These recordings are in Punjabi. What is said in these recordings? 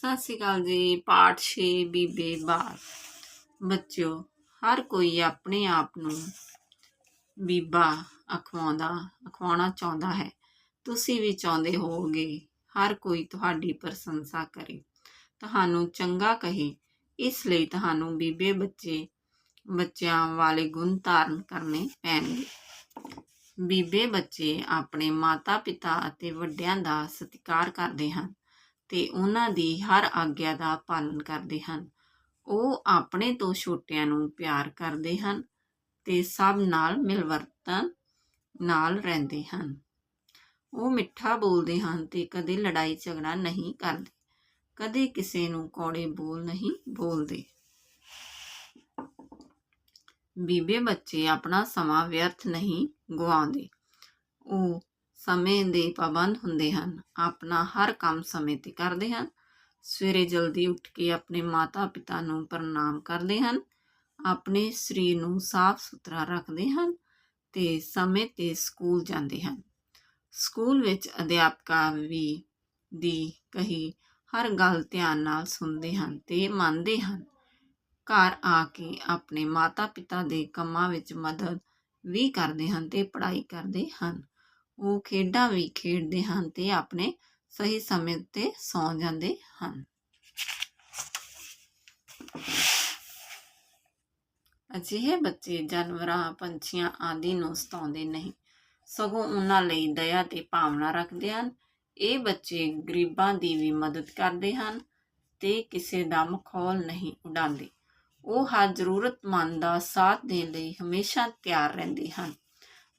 ਸਤਿ ਸ਼੍ਰੀ ਅਕਾਲ ਜੀ, ਪਾਠ 6 ਬੀਬੇ ਬਾਰ। ਬੱਚਿਓ, ਹਰ ਕੋਈ ਆਪਣੇ ਆਪ ਨੂੰ ਬੀਬਾ ਅਖਵਾਉਂਦਾ, ਅਖਵਾਉਣਾ ਚਾਹੁੰਦਾ ਹੈ। ਤੁਸੀਂ ਵੀ ਚਾਹੁੰਦੇ ਹੋਵੋਗੇ, ਹਰ ਕੋਈ ਤੁਹਾਡੀ ਪ੍ਰਸ਼ੰਸਾ ਕਰੇ। ਤੁਹਾਨੂੰ ਚੰਗਾ ਕਹੇ, ਇਸ ਲਈ ਤੁਹਾਨੂੰ ਬੀਬੇ ਬੱਚੇ, ਬੱਚਿਆਂ ਵਾਲੇ ਗੁਣ ਧਾਰਨ ਕਰਨੇ ਪੈਣਗੇ। ਬੀਬੇ ਬੱਚੇ ਆਪਣੇ ਮਾਤਾ ਪਿਤਾ ਅਤੇ ਵੱਡਿਆਂ ਦਾ ਸਤਿਕਾਰ ਕਰਦੇ ਹਨ। ਤੇ ਉਹਨਾਂ ਦੀ ਹਰ ਆਗਿਆ ਦਾ ਪਾਲਣ ਕਰਦੇ ਹਨ। ਉਹ ਆਪਣੇ ਤੋਂ ਛੋਟਿਆਂ ਨੂੰ ਪਿਆਰ ਕਰਦੇ ਹਨ ਤੇ ਸਭ ਨਾਲ ਮਿਲਵਰਤਨ ਨਾਲ ਰਹਿੰਦੇ ਹਨ। ਉਹ ਮਿੱਠਾ ਬੋਲਦੇ ਹਨ ਤੇ ਕਦੇ ਲੜਾਈ ਝਗੜਾ ਨਹੀਂ ਕਰਦੇ, ਕਦੇ ਕਿਸੇ ਨੂੰ ਕੌੜੇ ਬੋਲ ਨਹੀਂ ਬੋਲਦੇ। ਬੀਬੇ ਬੱਚੇ ਆਪਣਾ ਸਮਾਂ ਵਿਅਰਥ ਨਹੀਂ ਗਵਾਉਂਦੇ ਉਹ ਸਮੇਂ ਦੇ ਪਾਬੰਦ ਹੁੰਦੇ ਹਨ। ਆਪਣਾ ਹਰ ਕੰਮ ਸਮੇਂ ਤੇ ਕਰਦੇ ਹਨ। ਸਵੇਰੇ ਜਲਦੀ ਉੱਠ ਕੇ ਆਪਣੇ ਮਾਤਾ-ਪਿਤਾ ਨੂੰ ਪ੍ਰਣਾਮ ਕਰਦੇ ਹਨ। ਆਪਣੇ ਸਰੀਰ ਨੂੰ ਸਾਫ਼ ਸੁਥਰਾ ਰੱਖਦੇ ਹਨ ਤੇ ਸਮੇਂ ਤੇ ਸਕੂਲ ਜਾਂਦੇ ਹਨ। ਸਕੂਲ ਵਿੱਚ ਅਧਿਆਪਕਾਂ ਵੀ ਦੀ ਕਹੀ ਹਰ ਗੱਲ ਧਿਆਨ ਨਾਲ ਸੁਣਦੇ ਹਨ ਤੇ ਮੰਨਦੇ ਹਨ। ਘਰ ਆ ਕੇ ਆਪਣੇ ਮਾਤਾ-ਪਿਤਾ ਦੇ ਕੰਮਾਂ ਵਿੱਚ ਮਦਦ ਵੀ ਕਰਦੇ ਹਨ ਤੇ ਪੜ੍ਹਾਈ ਕਰਦੇ ਹਨ। ਉਹ ਖੇਡਾਂ ਵੀ ਖੇਡਦੇ ਹਨ ਤੇ ਆਪਣੇ ਸਹੀ ਸਮੇਂ ਉੱਤੇ ਸੌਂ ਜਾਂਦੇ ਹਨ। ਅਜਿਹੇ ਬੱਚੇ ਜਾਨਵਰਾਂ, ਪੰਛੀਆਂ ਆਦਿ ਨੂੰ ਸਤਾਉਂਦੇ ਨਹੀਂ। ਸਗੋਂ ਉਹਨਾਂ ਲਈ ਦਇਆ ਤੇ ਭਾਵਨਾ ਰੱਖਦੇ ਹਨ। ਇਹ ਬੱਚੇ ਗਰੀਬਾਂ ਦੀ ਵੀ ਮਦਦ ਕਰਦੇ ਹਨ ਤੇ ਕਿਸੇ ਦਾ ਮਖੌਲ ਨਹੀਂ ਉਡਾਉਂਦੇ। ਉਹ ਹਰ ਜ਼ਰੂਰਤਮੰਦ ਦਾ ਸਾਥ ਦੇਣ ਲਈ ਹਮੇਸ਼ਾ ਤਿਆਰ ਰਹਿੰਦੇ ਹਨ।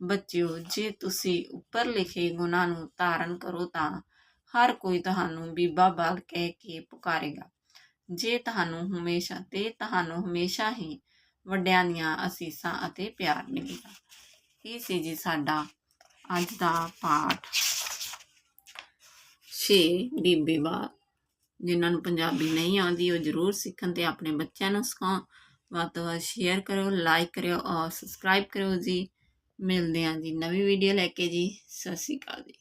ਬੱਚਿਓ, ਜੇ ਤੁਸੀਂ ਉੱਪਰ ਲਿਖੇ ਗੁਣਾਂ ਨੂੰ ਧਾਰਨ ਕਰੋ ਤਾਂ ਹਰ ਕੋਈ ਤੁਹਾਨੂੰ ਬੀਬਾ ਬਾਲ ਕਹਿ ਕੇ ਪੁਕਾਰੇਗਾ। ਜੇ ਤੁਹਾਨੂੰ ਹਮੇਸ਼ਾ ਤੇ ਤੁਹਾਨੂੰ ਹਮੇਸ਼ਾ ਹੀ ਵੱਡਿਆਂ ਦੀਆਂ ਅਸੀਸਾਂ ਅਤੇ ਪਿਆਰ ਮਿਲੇਗਾ। ਇਹ ਸੀ ਜੀ ਸਾਡਾ ਅੱਜ ਦਾ ਪਾਠ। 6 ਬੀਬੇ ਬਾਲ, ਜਿਨ੍ਹਾਂ ਨੂੰ ਪੰਜਾਬੀ ਨਹੀਂ ਆਉਂਦੀ, ਉਹ ਜ਼ਰੂਰ ਸਿੱਖਣ ਤੇ ਆਪਣੇ ਬੱਚਿਆਂ ਨੂੰ ਸਿਖਾਉਣ। ਵੱਧ ਤੋਂ ਵੱਧ ਸ਼ੇਅਰ ਕਰਿਓ ਲਾਈਕ ਕਰਿਓ ਔਰ ਸਬਸਕ੍ਰਾਈਬ ਕਰਿਓ ਜੀ। ਮਿਲਦੇ ਹਾਂ ਜੀ ਨਵੀਂ ਵੀਡੀਓ ਲੈ ਕੇ ਜੀ ਸਤਿ ਸ਼੍ਰੀ ਅਕਾਲ ਜੀ।